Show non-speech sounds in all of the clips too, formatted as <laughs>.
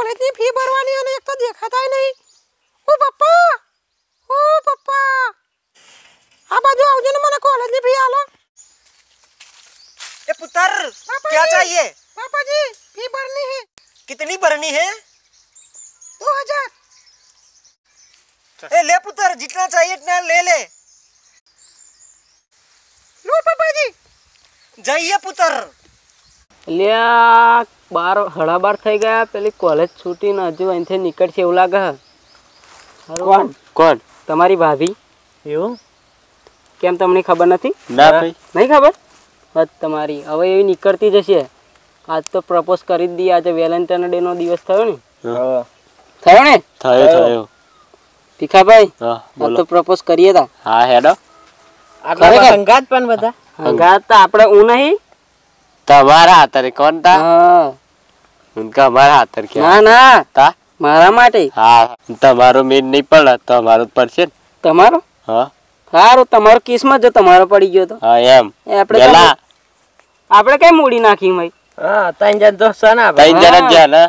કોલેજની ફી ભરવાની અને એક તો દેખાતાય નહીં ઓ પપ્પા ઓ પપ્પા આ બાજુ આવજો ને મને કોલેજની ફી આલો ए पुत्र पापा क्या जी। चाहिए पापा जी फी भरनी है कितनी भरनी है दो हजार ए ले पुत्र जितना चाहिए इतना ले ले लो पापा जी जाइए पुत्र લ્યા બાર હડા બાર થઈ ગયા પેલી કોલેજ છૂટીને હજુ અહીંથી નીકળશે એવું લાગે કોણ? કોણ? તમારી ભાભી. એવું? કેમ તમને ખબર નથી? ના ભાઈ. નહીં ખબર? બસ તમારી. હવે એવી નીકળતી જશે. આજ તો પ્રપોઝ કરી જ દઈએ આજે વેલેન્ટાઇન ડે નો દિવસ થયો ને. થયો ને? થયો થયો. ભીખાભાઈ આજ તો પ્રપોઝ કરીએ તા. હા હેડો? સંગાત પણ બધા. સંગાત તો આપણે હું નહીં. તમારા હાથર કોણ તા હા ઉનકા અમારા હાથર ના ના તા મારા માટે હા તમારો મેન નહીં પડે તો અમારો પડશે તમારો હા સારું તમારો કિસ્મત જો તમારો પડી ગયો તો હા એમ એ આપણે પેલા આપણે કઈ મૂડી નાખી ભાઈ હા ત્રણ જણ તો સના ત્રણ જણા જ ને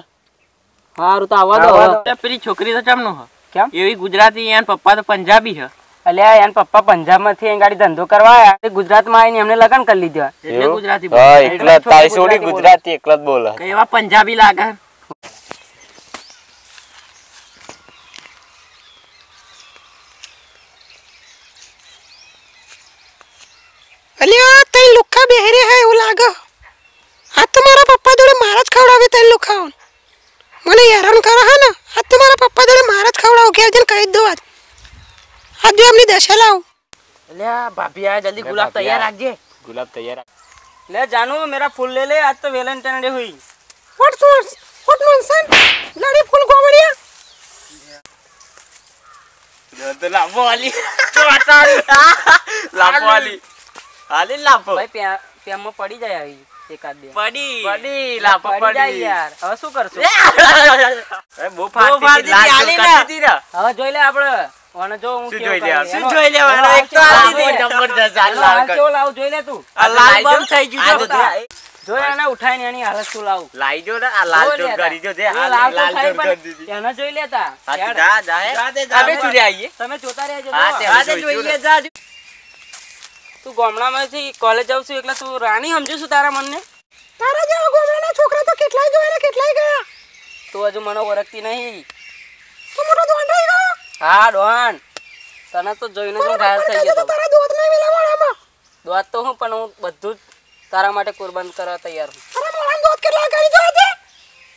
સારું તો આવા દો પેલી છોકરી તો ચમનો હ કેમ એવી ગુજરાતી એન પપ્પા તો પંજાબી હ અલ્યા એના પપ્પા પંજાબમાંથી અહીં ગાડી ધંધો કરવા આયા. તે ગુજરાતમાં આવીને એમને લગ્ન કરી લીધા. એટલે? ગુજરાતી હા એકલા તારી સોડી ગુજરાતી એકલા જ બોલે. એવા પંજાબી લાગે? અલ્યા તઈ લુખ્ખા બેહરે હે એવું લાગે? આ તો મારા પપ્પા જોડે મારા જ ખવડાવે તઈ લુખ્ખાઓ મને હેરાન કરો હે ને? આ તો મારા પપ્પા જોડે મારા જ ખવડાવો કે જઈને કહી દો આજ. આજ જો એમની દશા લાવું અલ્યા ભાભી આ જલ્દી ગુલાબ તૈયાર રાખજે ગુલાબ તૈયાર લે જાનુ મેરા ફૂલ લે લે આજ તો વેલેન્ટાઇન ડે हुई વોટ સોર્સ વોટ નોનસેન્સ લડી ફૂલ ગોમડિયા તો લાંબો વાલી <laughs> <laughs> લાંબો વાલી હાલી લાંબો ભાઈ પ્યા પ્યામાં પડી જાય આવી એકાદ બે પડી પડી લાંબો પડી જાય યાર હવે શું કરશું બહુ ફાડતી હતી, હાલી ને. હવે જોઈ લે આપણે અને જો હું જોઈ કરું. શું જોઈ લેવાનું? એક તો લાલ કેવો લાવો જોઈ લે આ લાલ બંધ થઈ ગયું આ જો. તો જો. જોઈ એને ઉઠાઈને એની હાલત શું લાવું? લાઈ ને આ લાલ ચોર કરી જો જે આ લાલ લાલ તો થાય ચોર કરી દીધી. એને જોઈ લેતા. સાચી જા જા દે, જા અમે દે. તમે જોતા રહેજો હા, તે હા, તે જોઈશું જોઈએ જા. તું ગામડામાંથી કોલેજ આવું છું એટલે તું રાણી સમજુ છું તારા મનને? તારા જેવા ગોમડાના છોકરા તો કેટલાય જોયા કેટલાય ગયા. તું હજુ મને ઓળખતી નહીં તો મોટો દોંડ થઈ ગયો હા ડોન તને તો જોઈને જ ઘાયલ થઈ ગયો તારા દોત નહીં વેલા વાળામાં દોત તો હું પણ હું બધું તારા માટે કુરબાન કરવા તૈયાર છું તારા મોળાના દોત કેટલા કરી જોયા તે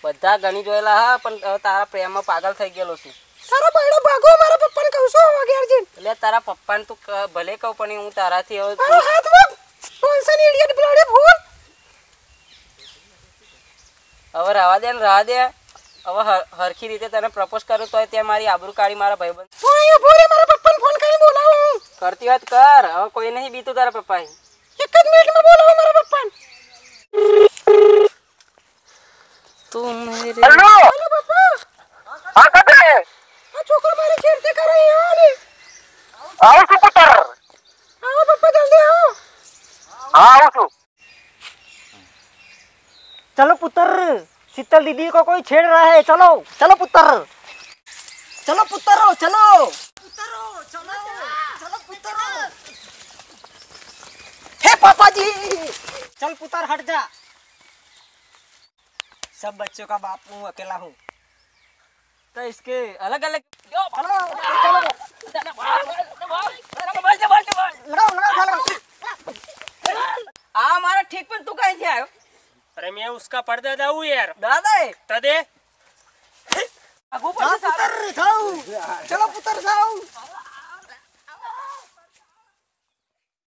બધા ગણી જોયેલા હા પણ તારા પ્રેમમાં પાગલ થઈ ગયેલો છું. તારા બૈડો ભાગો મારા પપ્પાને કહું છું ઘેર એટલે તારા પપ્પાને તું ભલે કહું પણ હું તારાથી હવે મારો હાથ મૂક નોનસેન્સ ઇડિયટ બ્લડે ભૂલ. હવે રાવા દે ને રાવા દે. હવે હરખી રીતે તને પ્રપોઝ કરું તોય તે મારી આબરૂ કાઢી મારા ભાઈબંધ તો અહીં ઉભો રે મારા પપ્પાને ફોન કરી બોલાવો હું કરતી વાત કર હવે કોઈ નહીં બીતું તારા પપ્પા એક જ મિનિટમાં બોલાવો મારા પપ્પાને તું મેરે હેલો હેલો પપ્પા હા કતે આ છોકરો મારી છેડતી કરે યાર આવો છું પુત્ર આવો પપ્પા જલ્દી આવો હા આવું છું ચલો પુત્ર शीतल दीदी को कोई छेड़ रहा है? चलो चलो पुत्र। चलो पुत्र, चलो। चलो चलो पुत्र हे पापा जी चल पुत्र, हट जा। सब बच्चों का बाप हूँ, अकेला हूँ। तो इसके अलग अलग आ, मारा, ठीक पर तू कहीं से आयो? अरे मैं उसका पर्दा दाऊ यार। दादा है। तदे चलो पुत्र जाओ